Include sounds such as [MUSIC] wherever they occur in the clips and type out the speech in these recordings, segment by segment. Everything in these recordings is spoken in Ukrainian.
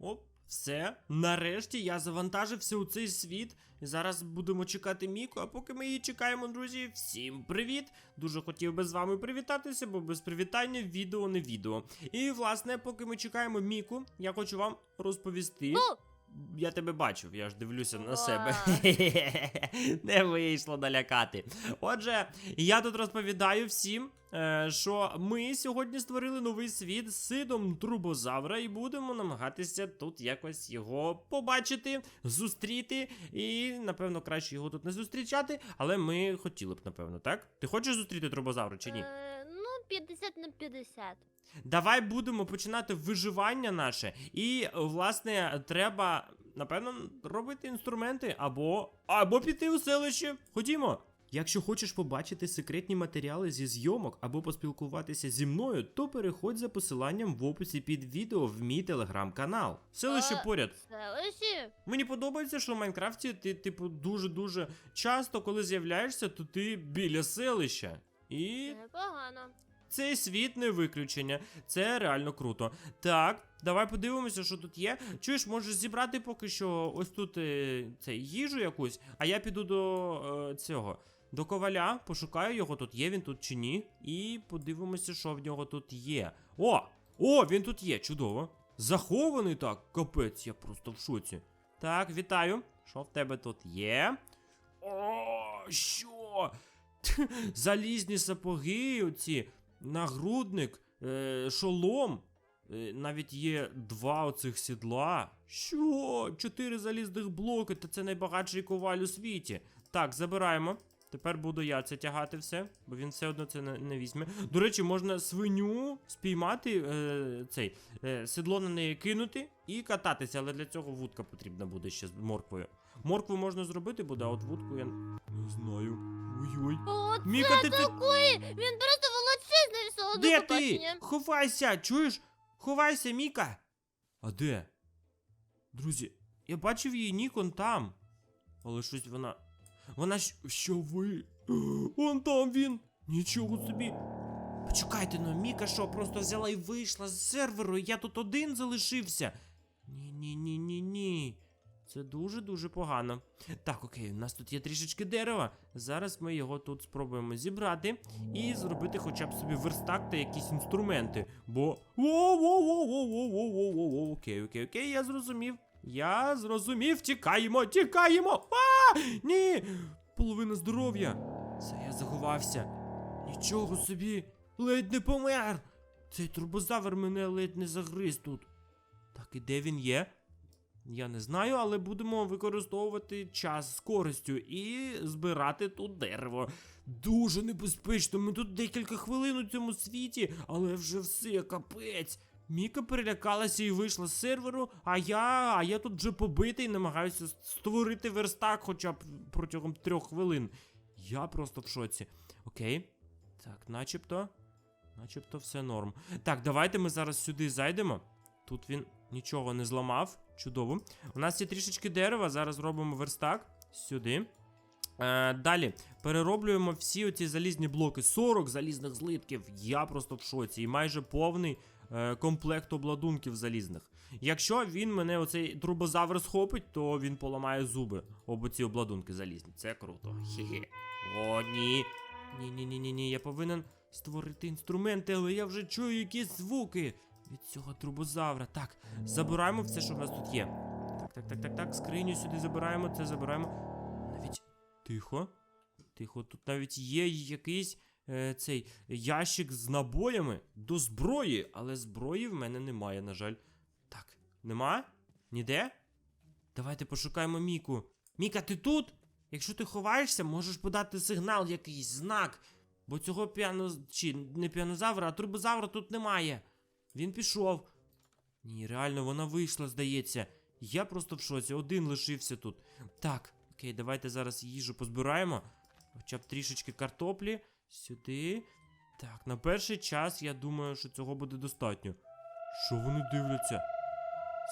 Оп, все. Нарешті я завантажився у цей світ. І зараз будемо чекати Міку. А поки ми її чекаємо, друзі, всім привіт! Дуже хотів би з вами привітатися, бо без привітання відео не відео. І власне, поки ми чекаємо Міку, я хочу вам розповісти. Ну, Я тебе бачив, я ж дивлюся на себе. [LAUGHS] Не вийшло налякати. Отже, я тут розповідаю всім, е, що ми сьогодні створили новий світ з сидом трубозавра і будемо намагатися тут якось його побачити, зустріти. І, напевно, краще його тут не зустрічати, але ми хотіли б, напевно, так? Ти хочеш зустріти трубозавра чи ні? Е, ну, 50 на 50. Давай будемо починати виживання наше. І, власне, треба, напевно, робити інструменти або. або піти у селище. Ходімо. Якщо хочеш побачити секретні матеріали зі зйомок або поспілкуватися зі мною, то переходь за посиланням в описі під відео в мій телеграм-канал. Селище А, поряд. Селищі? Мені подобається, що в Майнкрафті ти, типу, дуже-дуже часто, коли з'являєшся, то ти біля селища. І Непогано. Цей світ не виключення. Це реально круто. Так, давай подивимося, що тут є. Чуєш, можеш зібрати поки що ось тут е, це, їжу якусь, а я піду до е, цього. До коваля, пошукаю його тут, є він тут чи ні. І подивимося, що в нього тут є. О! О, він тут є, чудово. Захований так, капець, я просто в шоці. Так, вітаю. Що в тебе тут є? О, що? [LAUGHS] Залізні сапоги, оці, нагрудник, е, шолом. Е, навіть є два оцих сідла. Що? Чотири залізних блоки, та це найбагатший коваль у світі. Так, забираємо. Тепер буду я це тягати все, бо він все одно це не, не візьме. До речі, можна свиню спіймати, е, цей, е, седло на неї кинути і кататися, але для цього вудка потрібна буде ще з морквою. Моркву можна зробити буде, а от вудку я не знаю. Ой-ой. Міка, ти, ти такий! Він просто все одно де ти? побачення. Ховайся, чуєш? Ховайся, Міка. А де? Друзі, я бачив її Нікон там. Але щось вона. Вона ж. Що ви? [GASPS] Вон там він. Нічого собі. Почекайте, ну Міка що, просто взяла і вийшла з серверу, і я тут один залишився. Ні, ні, ні, ні, ні. Це дуже-дуже погано. Так, окей, у нас тут є трішечки дерева. Зараз ми його тут спробуємо зібрати і зробити хоча б собі верстак та якісь інструменти. Бо. Воу-воу-воу-воу-воу-воу-воу-воу. Окей, окей, окей, я зрозумів. Я зрозумів, тікаємо, тікаємо! А! Ні! Половина здоров'я. Це я заховався. Нічого собі, ледь не помер. Цей турбозавр мене ледь не загриз тут. Так, і де він є? Я не знаю, але будемо використовувати час з користю і збирати тут дерево. Дуже небезпечно. Ми тут декілька хвилин у цьому світі, але вже все капець. Міка перелякалася і вийшла з серверу, а я, а я тут вже побитий, намагаюся створити верстак хоча б протягом трьох хвилин. Я просто в шоці. Окей. Так, начебто. Начебто все норм. Так, давайте ми зараз сюди зайдемо. Тут він нічого не зламав. Чудово. У нас є трішечки дерева, зараз робимо верстак. Сюди. Е, далі перероблюємо всі оці залізні блоки. 40 залізних злитків. Я просто в шоці. І майже повний е, комплект обладунків залізних. Якщо він мене оцей трубозавр схопить, то він поламає зуби об оці обладунки залізні. Це круто. Хе-хе. О, ні. Ні, ні, ні, ні, ні. Я повинен створити інструменти, але я вже чую якісь звуки від цього трубозавра. Так, забираємо все, що в нас тут є. Так, так, так, так, так. Скриню сюди забираємо, це забираємо. Навіть тихо. Тихо, тут навіть є якийсь е, цей ящик з набоями до зброї, але зброї в мене немає, на жаль. Так, нема? Ніде? Давайте пошукаємо Міку. Міка, ти тут? Якщо ти ховаєшся, можеш подати сигнал, якийсь знак. Бо цього піано... чи не піанозавра, а турбозавра тут немає. Він пішов. Ні, реально, вона вийшла, здається. Я просто в шоці, один лишився тут. Так, окей, давайте зараз їжу позбираємо. Хоча б трішечки картоплі. Сюди. Так, на перший час я думаю, що цього буде достатньо. Що вони дивляться?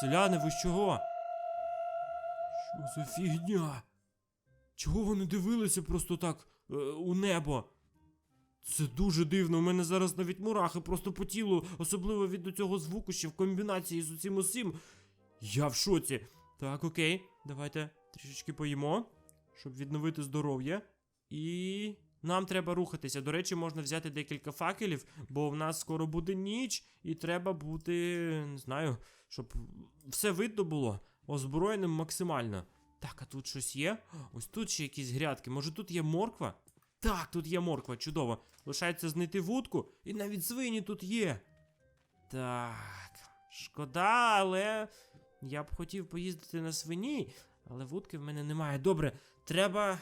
Селяни, ви чого? Що за фігня? Чого вони дивилися просто так е, у небо? Це дуже дивно. У мене зараз навіть мурахи просто по тілу, особливо від цього звуку ще в комбінації з усім усім. Я в шоці. Так, окей, давайте трішечки поїмо, щоб відновити здоров'я. І нам треба рухатися. До речі, можна взяти декілька факелів, бо в нас скоро буде ніч, і треба бути, не знаю, щоб все видно було, озброєним максимально. Так, а тут щось є? Ось тут ще якісь грядки. Може тут є морква? Так, тут є морква, чудово. Лишається знайти вудку, і навіть свині тут є. Так, шкода, але я б хотів поїздити на свині, але вудки в мене немає. Добре, треба.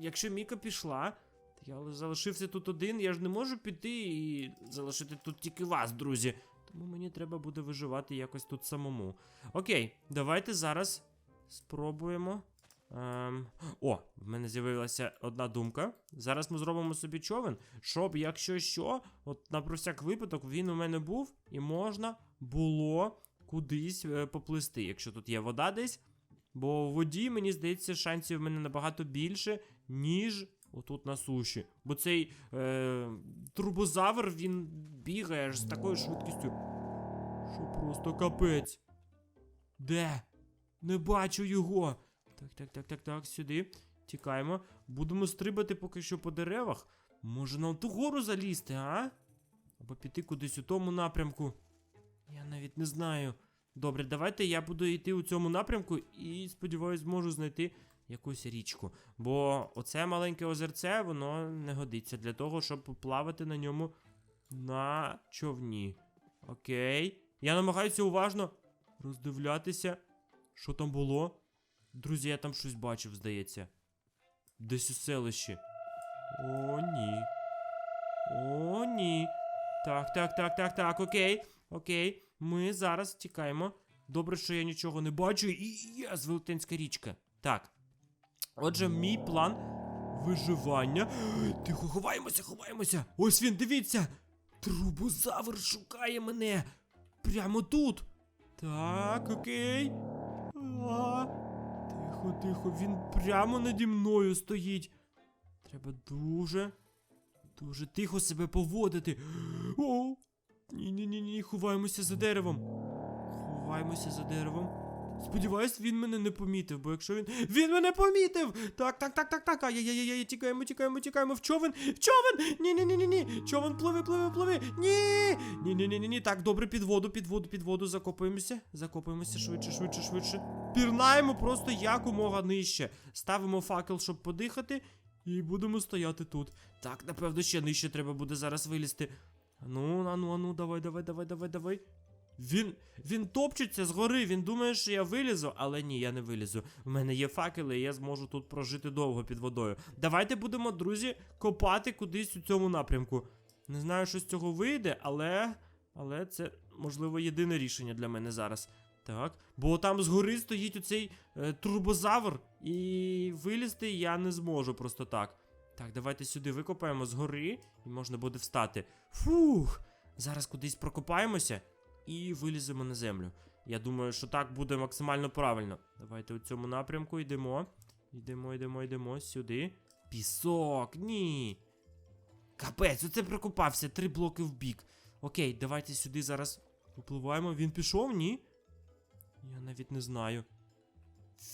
Якщо Міка пішла, то я залишився тут один, я ж не можу піти і залишити тут тільки вас, друзі. Тому мені треба буде виживати якось тут самому. Окей, давайте зараз спробуємо. Ем... О, в мене з'явилася одна думка. Зараз ми зробимо собі човен, щоб, якщо що, от на про всяк випадок він у мене був, і можна було кудись е, поплисти, якщо тут є вода десь. Бо в воді, мені здається, шансів в мене набагато більше, ніж отут на суші. Бо цей е, турбозавр він бігає аж з такою швидкістю. Що просто капець. Де? Не бачу його. Так, так, так, так, так, сюди. Тікаємо. Будемо стрибати поки що по деревах. Може на ту гору залізти, а? Або піти кудись у тому напрямку. Я навіть не знаю. Добре, давайте я буду йти у цьому напрямку і сподіваюсь, зможу знайти якусь річку. Бо оце маленьке озерце, воно не годиться для того, щоб плавати на ньому на човні. Окей. Я намагаюся уважно роздивлятися, що там було. Друзі, я там щось бачив, здається. Десь у селищі. О, ні. О, ні. Так, так, так, так, так, окей. Окей. Ми зараз тікаємо. Добре, що я нічого не бачу. І є велетенська річка. Так. Отже, мій план виживання. [GASPS] Тихо, ховаємося, ховаємося. Ось він, дивіться. Трубозавр шукає мене. Прямо тут. Так, окей. А, тихо, тихо, він прямо наді мною стоїть. Треба дуже, дуже тихо себе поводити. О! Ні, ні, ні, ні, ховаємося за деревом. Ховаємося за деревом. Сподіваюсь, він мене не помітив, бо якщо він. Він мене помітив! Так, так, так, так, так. Ай-яй-яй, тікаємо, тікаємо, тікаємо. В човен! В човен! Ні, ні, ні, ні, ні. Човен пливе, пливе, пливе. Ні! Ні, ні. Так, добре, під воду, під воду, під воду. Закопуємося. Закопуємося швидше, швидше, швидше. Пірнаємо просто якомога нижче. Ставимо факел, щоб подихати, і будемо стояти тут. Так, напевно, ще нижче треба буде зараз вилізти. Ану, ану, ану, давай, давай, давай, давай, давай. Він він топчеться згори, він думає, що я вилізу, але ні, я не вилізу. У мене є факели, і я зможу тут прожити довго під водою. Давайте будемо, друзі, копати кудись у цьому напрямку. Не знаю, що з цього вийде, але. Але це, можливо, єдине рішення для мене зараз. Так. Бо там згори стоїть оцей е, турбозавр, і вилізти я не зможу просто так. Так, давайте сюди викопаємо згори, і можна буде встати. Фух! Зараз кудись прокопаємося і виліземо на землю. Я думаю, що так буде максимально правильно. Давайте у цьому напрямку йдемо. Йдемо, йдемо, йдемо сюди. Пісок, ні. Капець, оце прокопався. Три блоки в бік. Окей, давайте сюди зараз випливаємо. Він пішов, ні? Я навіть не знаю.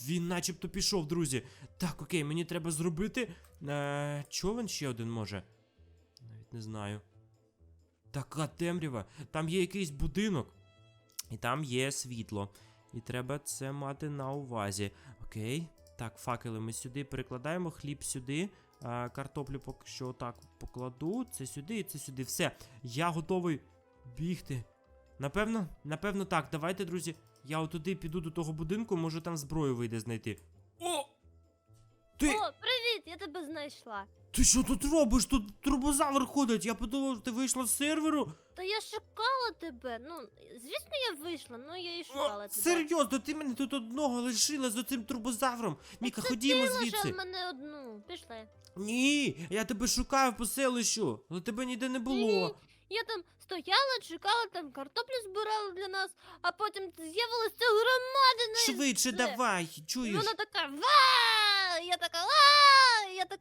Він начебто пішов, друзі. Так, окей, мені треба зробити. Е, човен ще один може. Навіть не знаю. Така темрява. Там є якийсь будинок. І там є світло. І треба це мати на увазі. Окей. Так, факели ми сюди перекладаємо, хліб сюди. А, картоплю поки що так покладу. Це сюди і це сюди. Все. Я готовий бігти. Напевно, напевно, так. Давайте, друзі. Я отуди піду до того будинку, може там зброю вийде знайти. О! Ти. О, я тебе знайшла. Ти що тут робиш? Тут турбозавр ходить. Я подумав, ти вийшла з серверу. Та я шукала тебе. Ну, звісно, я вийшла, ну я і шукала О, тебе. серйозно, ти мене тут одного лишила з оцим турбозавром. Міка, Це ходімо ти звідси. лишив мене одну. Пішли. Ні, я тебе шукав по селищу, але тебе ніде не було. Я там стояла, чекала, там картоплю збирала для нас, а потім з'явилася громадина. Швидше давай, чуєш? вона така ва! Я така ва!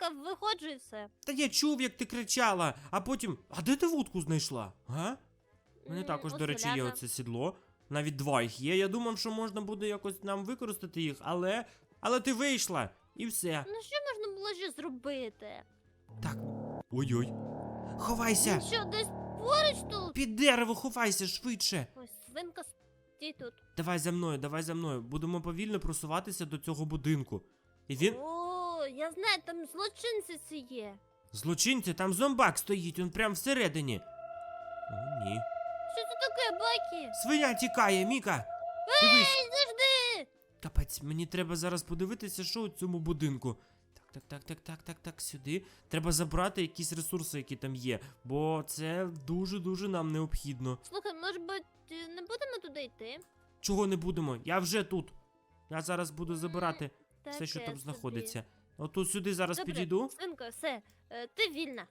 Я виходжу і все. Та я чув, як ти кричала, а потім. А де ти вудку знайшла? А? У мене М, також, до речі, є оце сідло. Навіть два їх є. Я думав, що можна буде якось нам використати їх, але. Але ти вийшла! І все. Ну що можна було ще зробити? Так. Ой-ой. Ховайся! Він що, десь поруч тут? Під дерево ховайся швидше. Ось свинка стій тут. Давай за мною, давай за мною. Будемо повільно просуватися до цього будинку. І він. О, я знаю, там злочинці ці є. Злочинці, там зомбак стоїть, він прям всередині. О, ні. Що це таке, Бакі? Свиня тікає, Міка! Дивись! Ей, завжди! Капець, мені треба зараз подивитися, що у цьому будинку. Так, так, так, так, так, так, так, сюди. Треба забрати якісь ресурси, які там є, бо це дуже-дуже нам необхідно. Слухай, може бути, не будемо туди йти? Чого не будемо? Я вже тут. Я зараз буду забирати все, що Таке там собі. знаходиться. Отут сюди зараз Добре, підійду. Свинка, все, е, ти вільна.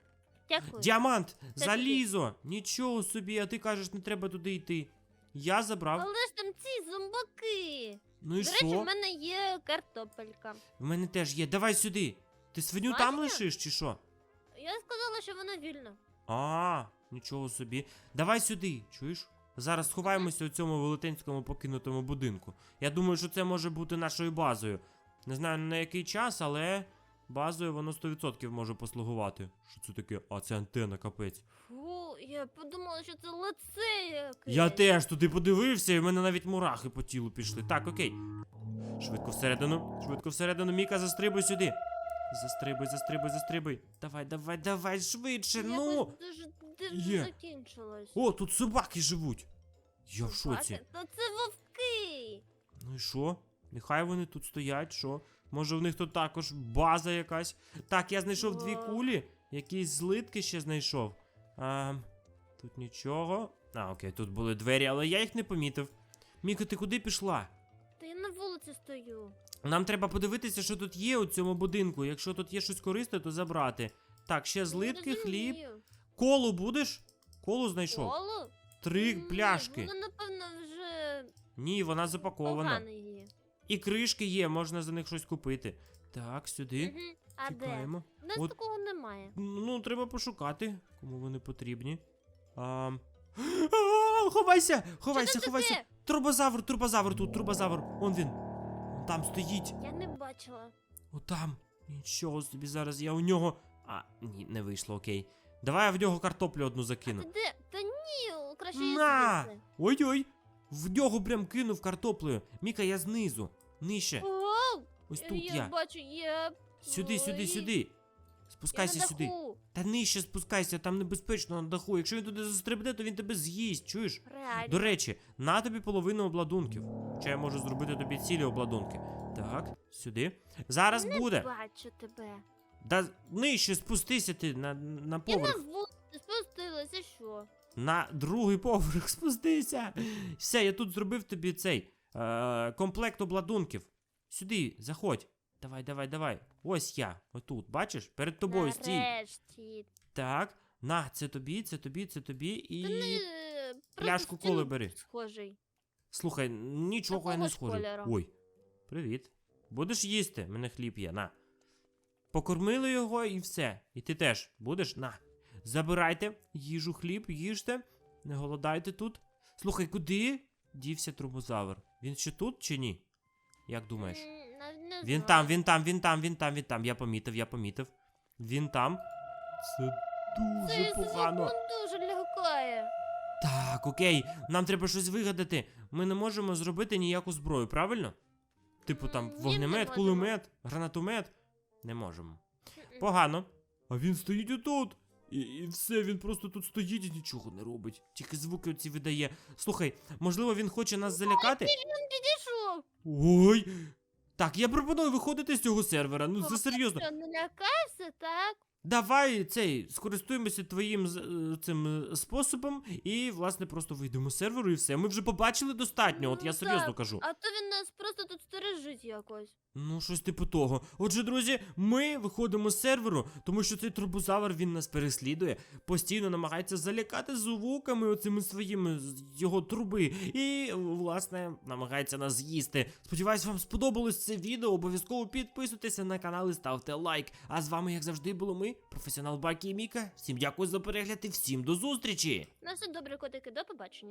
Дякую. Діамант! Це Залізо! Нічого собі, а ти кажеш, не треба туди йти. Я забрав. Але ж там ці зомбаки. Ну і До речі, в що? мене є картопелька. В мене теж є. Давай сюди. Ти свиню там Бачите? лишиш чи що? Я сказала, що вона вільна. А, нічого собі. Давай сюди, чуєш? Зараз сховаємося у цьому велетенському покинутому будинку. Я думаю, що це може бути нашою базою. Не знаю на який час, але базою воно 100% може послугувати. Що це таке? А це антенна, капець. Фу, я подумала, що це лице якесь. Я теж туди подивився, і в мене навіть мурахи по тілу пішли. Так, окей. Швидко всередину, швидко всередину, Міка, застрибуй сюди. Застрибуй, застрибуй, застрибуй. Давай, давай, давай, швидше, ну. дуже дивно закінчилось. О, тут собаки живуть. Я в шоці. Та це вовки. Ну і що? Нехай вони тут стоять, що? Може в них тут також база якась. Так, я знайшов дві кулі, якісь злитки ще знайшов. А, тут нічого. А, окей, тут були двері, але я їх не помітив. Міко, ти куди пішла? Та я на вулиці стою. Нам треба подивитися, що тут є у цьому будинку. Якщо тут є щось корисне, то забрати. Так, ще злитки, хліб. Колу будеш? Колу знайшов. Коло? Три Ні, пляшки. Вона, напевно, вже Ні, вона запакована. погана її. І кришки є, можна за них щось купити. Так, сюди. А де? Тікаємо. У нас От- такого немає. Ну, треба пошукати, кому вони потрібні. А... [GASPS] А, Ховайся! Ховайся, ховайся! Турбозавр, турбозавр тут, турбозавр. Он він. Он Там стоїть. Я не бачила. Отам. Нічого собі зараз я у нього. А, ні, не вийшло, окей. Давай я в нього картоплю одну Ти закину. де? Та ні, краще її На! звідси. Ой-ой! В нього прям кинув картоплею. Міка, я знизу. Нижче. Оу, Ось тут я, я. бачу, я... Сюди, сюди, Ой, сюди. Спускайся я на сюди. даху. Та нижче спускайся, там небезпечно на даху. Якщо він туди застрибне, то він тебе з'їсть, чуєш? Реально. До речі, на тобі половину обладунків. Хоча я можу зробити тобі цілі обладунки. Так, сюди. Зараз не буде. бачу тебе. Да нижче спустися ти на, на Я на поверх. вулиці спустилася, що? На другий поверх [LAUGHS] спустися. Все, я тут зробив тобі цей е, комплект обладунків. Сюди, заходь. Давай, давай, давай. Ось я. Отут, бачиш? Перед тобою стій. Нарешті. Так. На, це тобі, це тобі, це тобі і. Та не, просто пляшку коли бери. Схожий. Слухай, нічого я не ж кольору. Ой. Привіт. Будеш їсти? Мене хліб є, на. Покормили його і все. І ти теж будеш? На. Забирайте їжу, хліб, їжте. Не голодайте тут. Слухай, куди дівся трубозавр? Він ще тут чи ні? Як думаєш? Він там, він там, він там, він там, він там. Я помітив, я помітив. Він там. Це дуже погано. звук дуже лякає. Так, окей, нам треба щось вигадати. Ми не можемо зробити ніяку зброю, правильно? Типу там вогнемет, кулемет, гранатомет. Не можемо. Погано. А він стоїть отут. І, і все, він просто тут стоїть і нічого не робить. Тільки звуки оці видає. Слухай, можливо, він хоче нас залякати? Він підійшов. Ой. Так, я пропоную виходити з цього сервера. Ну це серйозно. Що, не лякався, так? Давай цей скористуємося твоїм з- е, цим е, способом і, власне, просто вийдемо з серверу і все. Ми вже побачили достатньо, от я Ну, серйозно так. кажу. А то він нас просто тут стережить якось. Ну, щось типу того. Отже, друзі, ми виходимо з серверу, тому що цей турбозавр він нас переслідує, постійно намагається залякати звуками оцими своїми його труби. І, власне, намагається нас з'їсти. Сподіваюсь, вам сподобалось це відео. Обов'язково підписуйтеся на канал і ставте лайк. А з вами, як завжди, було ми, професіонал Бакі і Міка. Всім дякую за перегляд і всім до зустрічі! На все добре, котики, до побачення.